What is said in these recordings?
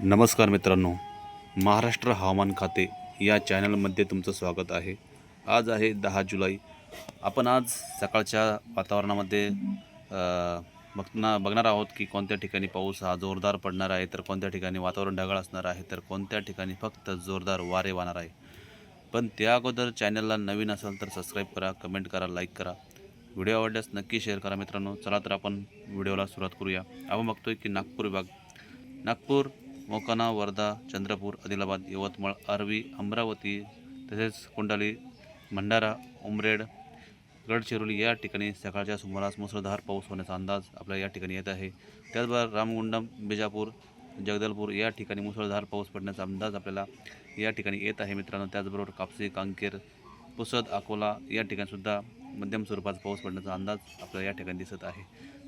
नमस्कार मित्रांनो. महाराष्ट्र हवामान खाते या चॅनलमध्ये तुमचं स्वागत आहे. आज आहे दहा जुलै. आपण आज सकाळच्या वातावरणामध्ये बघणार बघणार आहोत की कोणत्या ठिकाणी पाऊस हा जोरदार पडणार आहे तर कोणत्या ठिकाणी वातावरण ढगाळ असणार आहे तर कोणत्या ठिकाणी फक्त जोरदार वारे वाहणार आहे. पण त्या अगोदर चॅनलला नवीन असेल तर सबस्क्राईब करा कमेंट करा लाईक करा. व्हिडिओ आवडल्यास नक्की शेअर करा मित्रांनो. चला तर आपण व्हिडिओला सुरुवात करूया. आपण बघतोय की नागपूर विभाग नागपूर मोकाना वर्धा चंद्रपूर आदिलाबाद यवतमाळ आर्वी अमरावती तसेच कोंडाली भंडारा उमरेड गडचिरोली या ठिकाणी सकाळच्या सुमारास मुसळधार पाऊस होण्याचा अंदाज आपल्या या ठिकाणी येत आहे. त्याचबरोबर रामगुंडम बिजापूर जगदलपूर या ठिकाणी मुसळधार पाऊस पडण्याचा अंदाज आपल्याला या ठिकाणी येत आहे मित्रांनो. त्याचबरोबर कापसी कांकेर पुसद अकोला या ठिकाणीसुद्धा मध्यम स्वरूपाचा पाऊस पडण्याचा अंदाज आपल्याला या ठिकाणी दिसत आहे.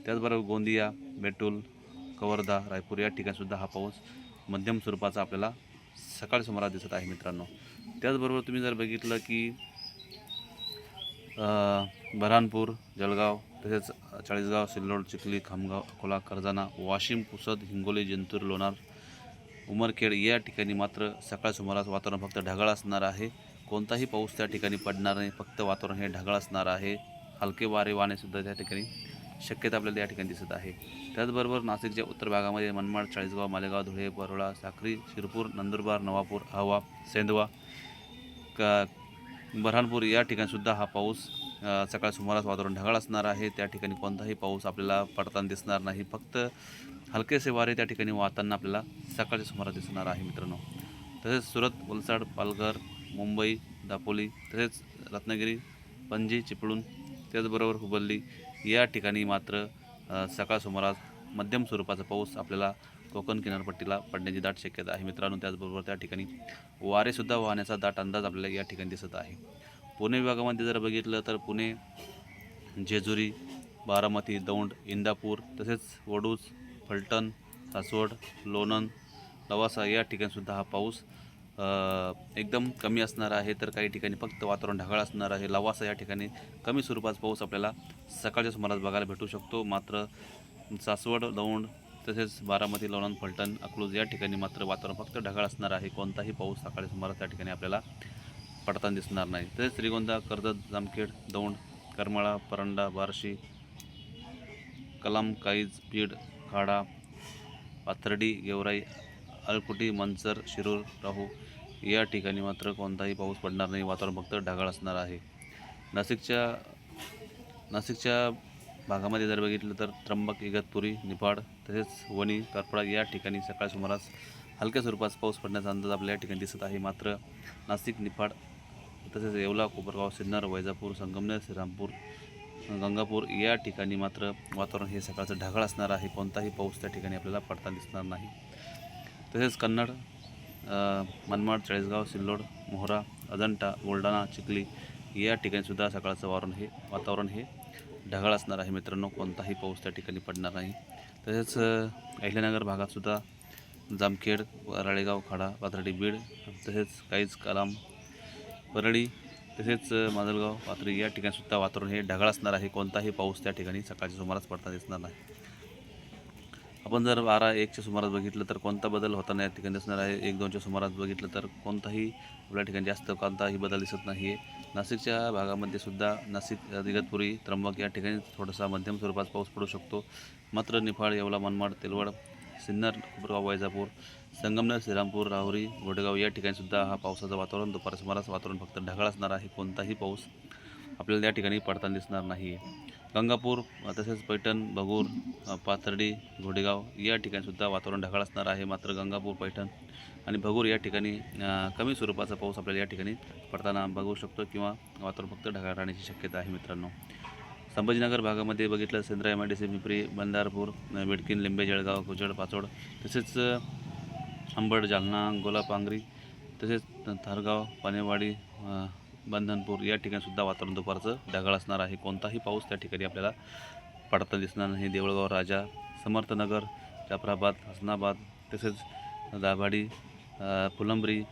त्याचबरोबर गोंदिया बेटूल कवर्धा रायपूर या ठिकाणीसुद्धा हा पाऊस मध्यम स्वरूपाचा आपल्याला सकाळ सुमारास दिसत आहे मित्रांनो. त्याचबरोबर तुम्ही जर बघितलं की बऱ्हाणपूर जळगाव तसेच चाळीसगाव सिल्लोड चिखली खामगाव अकोला करजाना वाशिम पुसद हिंगोली जिंतूर लोणार उमरखेड या ठिकाणी मात्र सकाळ सुमारास वातावरण फक्त ढगाळ असणार आहे. कोणताही पाऊस त्या ठिकाणी पडणार नाही. फक्त वातावरण हे ढगाळ असणार आहे. हलके वारे वाणेसुद्धा त्या ठिकाणी शक्यता आपल्याला या ठिकाणी दिसत आहे. त्याचबरोबर नाशिकच्या उत्तर भागामध्ये मनमाड चाळीसगाव मालेगाव धुळे परोळा साक्री शिरपूर नंदुरबार नवापूर आव्हा सेंदवा क बऱ्हाणपूर या ठिकाणीसुद्धा हा पाऊस सकाळ सुमारास वातावरण ढगाळ असणार आहे. त्या ठिकाणी कोणताही पाऊस आपल्याला पडताना दिसणार नाही. फक्त हलकेसे वारे त्या ठिकाणी वाहताना आपल्याला सकाळच्या सुमारास दिसणार आहे मित्रांनो. तसेच सुरत वलसाड पालघर मुंबई दापोली तसेच रत्नागिरी पणजी चिपळूण त्याचबरोबर हुबल्ली या ठिकाणी मात्र सकाळ सुमारास मध्यम स्वरूपाचा पाऊस आपल्याला कोकण किनारपट्टीला पडण्याची दाट शक्यता आहे. मित्रांनो त्याचबरोबर त्या ठिकाणी वारेसुद्धा वाहण्याचा दाट अंदाज आपल्याला या ठिकाणी दिसत आहे. पुणे विभागामध्ये जर बघितलं तर पुणे जेजुरी बारामती दौंड इंदापूर तसेच वडूज फलटण सासवड लोणंद लवासा या ठिकाणीसुद्धा हा पाऊस एकदम कमी असणार आहे. तर काही ठिकाणी फक्त वातावरण ढगाळ असणार आहे. लवासा या ठिकाणी कमी स्वरूपाचा पाऊस आपल्याला सकाळच्या सुमारास बघायला भेटू शकतो. मात्र सासवड दौंड तसेच बारामती लोणंद फलटण अकलूज या ठिकाणी मात्र वातावरण फक्त ढगाळ असणार आहे. कोणताही पाऊस सकाळी सुमारास त्या ठिकाणी आपल्याला पडताना दिसणार नाही. तसेच श्रीगोंदा कर्जत जामखेड दौंड करमाळा परंडा बार्शी कलाम काईज बीड खाडा पाथर्डी गेवराई अलकुटी मंचर शिरूर राहू या ठिकाणी मात्र कोणताही पाऊस पडणार नाही. वातावरण फक्त ढगाळ असणार आहे. नाशिकच्या नाशिकच्या भागामध्ये जर बघितलं तर त्र्यंबक इगतपुरी निफाड तसेच वणी करपडा या ठिकाणी सकाळ सुमारास हलक्या स्वरूपात पाऊस पडण्याचा अंदाज आपल्या या ठिकाणी दिसत आहे. मात्र नाशिक निफाड तसेच येवला कोपरगाव सिन्नर वैजापूर संगमनेर श्रीरामपूर गंगापूर या ठिकाणी मात्र वातावरण हे सकाळचं ढगाळ असणार आहे. कोणताही पाऊस त्या ठिकाणी आपल्याला पडताना दिसणार नाही. तसेच कन्नड मनमाड चाळीसगाव सिल्लोड मोहरा अजंठा बुलढाणा चिखली या ठिकाणीसुद्धा सकाळचं वातावरण हे वातावरण हे ढगाळ असणार आहे मित्रांनो कोणताही पाऊस त्या ठिकाणी पडणार नाही. तसेच अहिल्यानगर भागातसुद्धा जामखेड राळेगाव खाडा पाथर्डी बीड तसेच काहीच कलाम परळी तसेच माजलगाव पाथरी या ठिकाणीसुद्धा वातावरण हे ढगाळ असणार आहे. कोणताही पाऊस त्या ठिकाणी सकाळच्या सुमारास पडताना दिसणार नाही. आपण जर बारा एकच्या सुमारास बघितलं तर कोणता बदल होताना या ठिकाणी दिसणार आहे? एक दोनच्या सुमारास बघितलं तर कोणताही आपल्या ठिकाणी जास्त कोणताही बदल दिसत नाही आहे नाशिकच्या भागामध्ये सुद्धा नाशिक इगतपुरी त्र्यंबक या ठिकाणी थोडासा मध्यम स्वरूपात पाऊस पडू शकतो. मात्र निफाड येवला मनमाड तेलवड सिन्नर कोपरगाव वैजापूर संगमनेर श्रीरामपूर राहुरी गोडेगाव या ठिकाणीसुद्धा हा पावसाचं वातावरण दुपार सुमारास वातावरण फक्त ढगाळ असणार आहे. कोणताही पाऊस आपल्याला या ठिकाणी पडताना दिसणार नाही आहे गंगापूर तसेच पैठण भगूर पाथर्डी घोडेगाव या ठिकाणीसुद्धा वातावरण ढगाळ असणार आहे. मात्र गंगापूर पैठण आणि भगूर या ठिकाणी कमी स्वरूपाचा पाऊस आपल्याला या ठिकाणी पडताना बघू शकतो किंवा वातावरण फक्त ढगाळ राहण्याची शक्यता आहे मित्रांनो. संभाजीनगर भागामध्ये बघितलं Sendra M I D C Pimpri Bandharpur अ, लिंबे जळगाव कुजड पाचोड तसेच अंबड जालना गोलापांगरी तसेच थारगाव पानेवाडी बंधनपूर या ठिकाणीसुद्धा वातावरण दुपारचं ढगाळ असणार आहे. कोणताही पाऊस त्या ठिकाणी आपल्याला पडता दिसणार नाही. देवळगाव राजा समर्थनगर जाफराबाद हसनाबाद तसेच दाभाडी फुलंबरी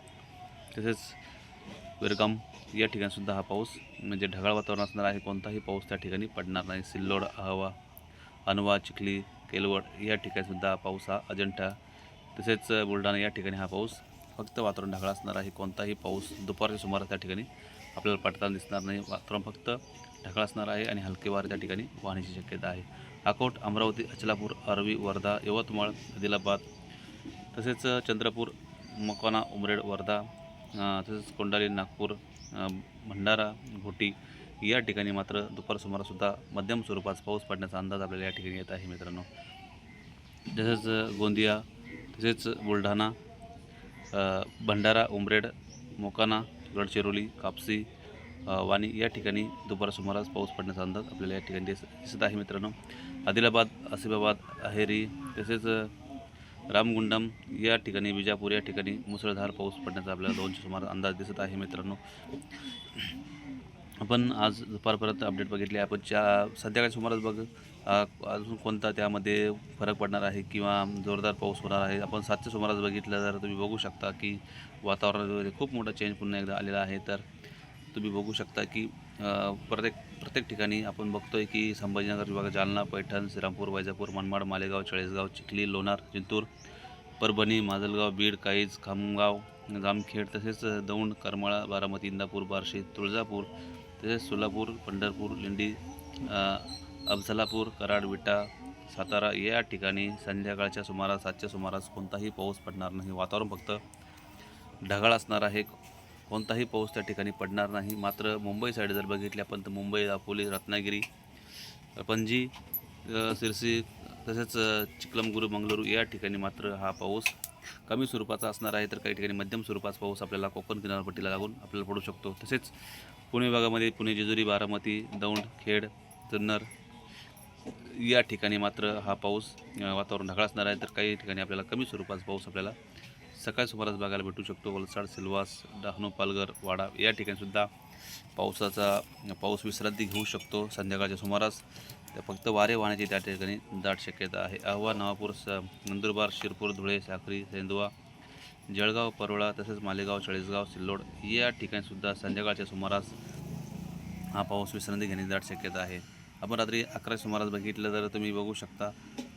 तसेच विरगाम या ठिकाणीसुद्धा हा पाऊस म्हणजे ढगाळ वातावरण असणार आहे. कोणताही पाऊस त्या ठिकाणी पडणार नाही. सिल्लोड अहवा अनवा चिखली केलवड या ठिकाणीसुद्धा पाऊस हा अजंठा तसेच बुलढाणा या ठिकाणी हा पाऊस फक्त वातावरण ढगाळ असणार आहे. कोणताही पाऊस दुपारच्या सुमारास त्या ठिकाणी आपल्याला पडताना दिसणार नाही. वातावरण फक्त ढकळ असणार आहे आणि हलके वारे त्या ठिकाणी वाहण्याची शक्यता आहे. अकोट अमरावती अचलापूर अरवी वर्धा यवतमाळ आदिलाबाद तसेच चंद्रपूर मकोना उमरेड वर्धा तसेच कोंडाली नागपूर भंडारा घोटी या ठिकाणी मात्र दुपार सुमारासुद्धा मध्यम स्वरूपाचा पाऊस पडण्याचा अंदाज आपल्याला या ठिकाणी येत आहे मित्रांनो. तसेच गोंदिया तसेच बुलढाणा भंडारा उमरेड मोकाना गडचिरोली कापसी वाणी या ठिकाणी दुपार सुमारास पाऊस पडण्याचा अंदाज आपल्याला या ठिकाणी दिस दिसत आहे मित्रांनो. आदिलाबाद आसिफाबाद अहेरी तसेच रामगुंडम या ठिकाणी विजापूर या ठिकाणी मुसळधार पाऊस पडण्याचा आपल्याला दोनशे सुमार अंदाज दिसत आहे मित्रांनो. आपण आज दुपारपर्यंत अपडेट बघितले. आपण च्या संध्याकाळी सुमारास बघ अजून कोणता त्यामध्ये फरक पडणार आहे किंवा जोरदार पाऊस होणार आहे. आपण सातच्या सुमारास बघितलं तर तुम्ही बघू शकता की वातावरणामध्ये खूप मोठा चेंज पुन्हा एकदा आलेला आहे. तर तुम्ही बघू शकता की प्रत्येक प्रत्येक ठिकाणी आपण बघतोय की संभाजीनगर विभाग जालना पैठण श्रीरामपूर वैजापूर मनमाड मालेगाव चाळीसगाव चिखली लोणार जिंतूर परभणी माजलगाव बीड काईज खामगाव जामखेड तसेच दौंड करमाळा बारामती इंदापूर बार्शी तुळजापूर तसेच सोलापूर पंढरपूर लिंडी अफझलापूर कराड विटा सातारा या ठिकाणी संध्याकाळच्या सुमारास सातच्या सुमारास कोणताही पाऊस पडणार नाही. वातावरण फक्त ढगाळ असणार आहे. कोणताही पाऊस त्या ठिकाणी पडणार नाही. मात्र मुंबई साईड जर बघितली आपण तर मुंबई दापोली रत्नागिरी पणजी सिरसी तसेच चिकलमगुरू चिखलमगुरू मंगळुरू या ठिकाणी मात्र हा पाऊस कमी स्वरूपाचा असणार आहे. तर काही ठिकाणी मध्यम स्वरूपाचा पाऊस आपल्याला कोकण किनारपट्टीला लागून आपल्याला पडू शकतो. तसेच पुणे विभागामध्ये पुणे जेजुरी बारामती दौंड खेड जुन्नर या ठिकाणी मात्र हा पाऊस वातावरण ढगाळ असणार आहे. तर काही ठिकाणी आपल्याला कमी स्वरूपाचा पाऊस आपल्याला सकाळी सुमारास बघायला भेटू शकतो. वलसाड सिल्वास डहाणू पालघर वाडा या ठिकाणीसुद्धा पावसाचा पाऊस विश्रांती घेऊ शकतो. संध्याकाळच्या सुमारास त्या फक्त वारे वाहण्याची त्या ठिकाणी दाट शक्यता आहे. अहवा नवापूर स नंदुरबार शिरपूर धुळे साखरी सेंदुवा जळगाव परोळा तसेच मालेगाव चाळीसगाव सिल्लोड या ठिकाणीसुद्धा संध्याकाळच्या सुमारास हा पाऊस विश्रांती घेण्याची दाट शक्यता आहे. आपण रात्री अकरा सुमारास बघितलं तर तुम्ही बघू शकता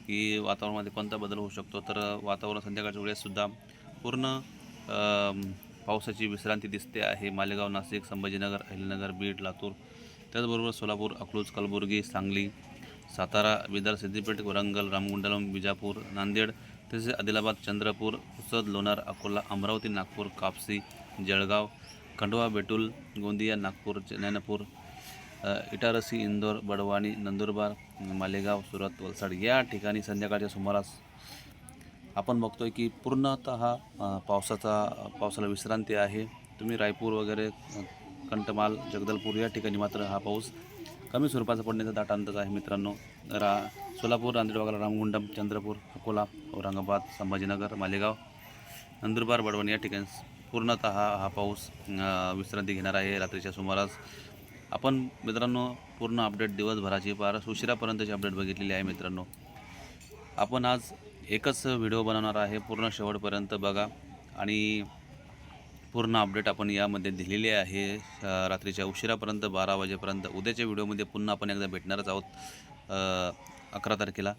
की वातावरणामध्ये कोणता बदल होऊ शकतो. तर वातावरण संध्याकाळच्या वेळेससुद्धा पूर्ण पावसाची विश्रांती दिसते आहे. मालेगाव नाशिक संभाजीनगर अहिलनगर बीड लातूर त्याचबरोबर सोलापूर अकलूज कलबुर्गी सांगली सातारा बिदर सिद्धिपेठ वरंगल रामगुंडलम विजापूर नांदेड तसेच आदिलाबाद चंद्रपूर पुसद लोणार अकोला अमरावती नागपूर कापसी जळगाव खंडवा बेटूल गोंदिया नागपूर नैनापूर इटारसी इंदोर बडवाणी नंदुरबार मालेगाव सुरत वलसाड या ठिकाणी संध्याकाळच्या सुमारास आपण बघतोय की पूर्णतः पावसाचा पावसाला विश्रांती आहे. तुम्ही रायपूर वगैरे कंटमाल जगदलपूर या ठिकाणी मात्र हा पाऊस कमी स्वरूपाचा पडण्याचा दाट अंदाज आहे मित्रांनो. रा सोलापूर नांदेड वगैरे रामगुंडम चंद्रपूर अकोला औरंगाबाद संभाजीनगर मालेगाव नंदुरबार बडवण या ठिकाणी पूर्णतः हा पाऊस विश्रांती घेणार आहे. रात्रीच्या सुमारास आपण मित्रांनो पूर्ण अपडेट दिवसभराची फार उशिरापर्यंतची अपडेट बघितलेली आहे मित्रांनो. आपण आज एकच व्हिडिओ बनवणार आहे. पूर्ण शेवटपर्यंत बघा आणि पूर्ण अपडेट आपण यामध्ये दिलेली आहे. रात्रीच्या उशिरापर्यंत बारा वाजेपर्यंत उद्याच्या व्हिडिओमध्ये पुन्हा आपण एकदा भेटणारच आहोत अकरा तारखेला.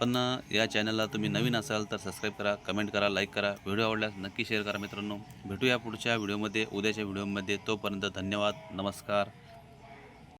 पण या चॅनलला तुम्ही नवीन असाल तर सबस्क्राईब करा कमेंट करा लाईक करा. व्हिडिओ आवडल्यास नक्की शेअर करा मित्रांनो. भेटूया पुढच्या व्हिडिओमध्ये उद्याच्या व्हिडिओमध्ये तोपर्यंत धन्यवाद नमस्कार.